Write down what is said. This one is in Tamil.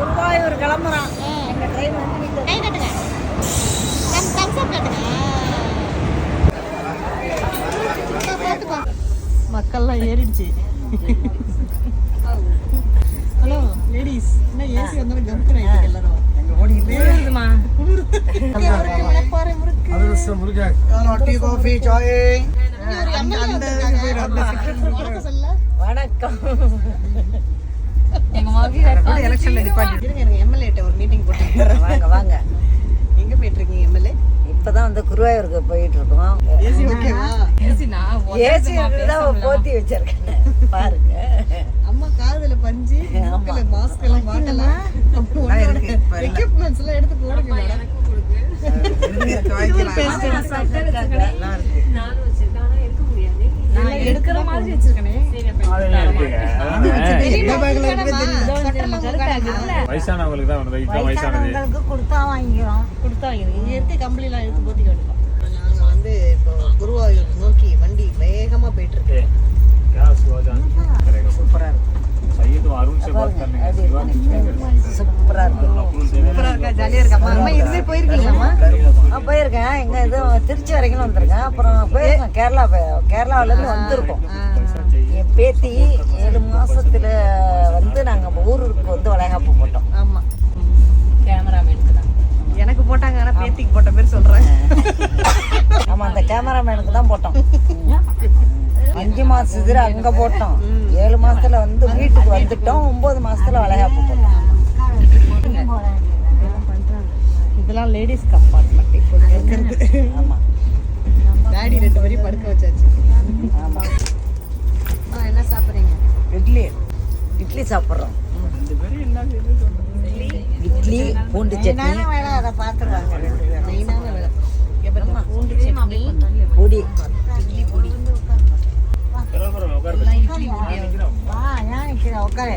குருவாயூர் கிளம்புறோம் எங்க ட்ரெயின் வந்து நிக்குது. கை கட்டுங்க. தம் தம்ஸ் அப் கட்டுங்க. பார்த்துப்பா மக்கள்லாம் ஏறிடுச்சு. ஹலோ லேடிஸ் என்ன ஏசி வந்தாலும் ஆயிட்டு எல்லாரும். வணக்கம். வணக்கம் எலெக்ஷன்ல நிப்பாட்டி எனக்கு ஒரு மீட்டிங் போட்டு வாங்க வாங்க. எங்க போயிட்டு இருக்கீங்க எம்எல்ஏ இப்பதான் வந்து குருவாயூருக்கு போயிட்டு இருக்கோம் ஏசி ஓகேவா? ஏசி தான் போத்தி வச்சிருக்கேன் பாருங்க. அம்மா காதுல பஞ்சு மூக்குல மாஸ்க் எல்லாம் மாட்டலாம் எக்யூப்மெண்ட்ஸ் எல்லாம் எடுத்து போடுங்க மேடம். நான் எடுக்கிற மாதிரி வயசானவங்களுக்கு தான் வயசானவங்களுக்கு கொடுத்தா வாங்கிக்கிறோம் கொடுத்தா வாங்கிக்கிறோம் இங்கே எடுத்து கம்பளிலாம் எடுத்து போத்தி வந்து இப்போ குருவாயூர் நோக்கி வண்டி வேகமாக போயிட்டு இருக்கு? சூப்பராக இருக்கும் சூப்பரா இருக்கு போயிருக்கீங்களா போயிருக்கேன். எங்க இது திருச்சி வரைக்கும் வந்திருக்கேன். அப்புறம் போயிருக்கேன் கேரளா கேரளாவில இருந்து வந்திருக்கோம். என் பேத்தி ஏழு மாசத்துல வந்து நாங்க ஊருக்கு வந்து வளைகாப்பு போட்டோம். ஆமா. எனக்கு போட்டாங்க ஆனா பேத்திக்கு போட்ட பேர் சொல்றேன். ஆமா அந்த கேமராமேனுக்கு தான் போட்டோம். அஞ்சு மாசத்துல அங்க போட்டோம். ஏழு மாசத்துல வந்து வீட்டுக்கு வந்துட்டோம். ஒன்பது மாசத்துல வளைகாப்பு போட்டோம். இதெல்லாம் லேடிஸ் இட்லி சாப்பிட்றோம். இட்லி பூண்டு சட்னி. வேலை அதை பார்த்துருவாங்க மெயினான வேலை. பூண்டு சட்னி பொடி. இட்லி பொடி. உட்காரு.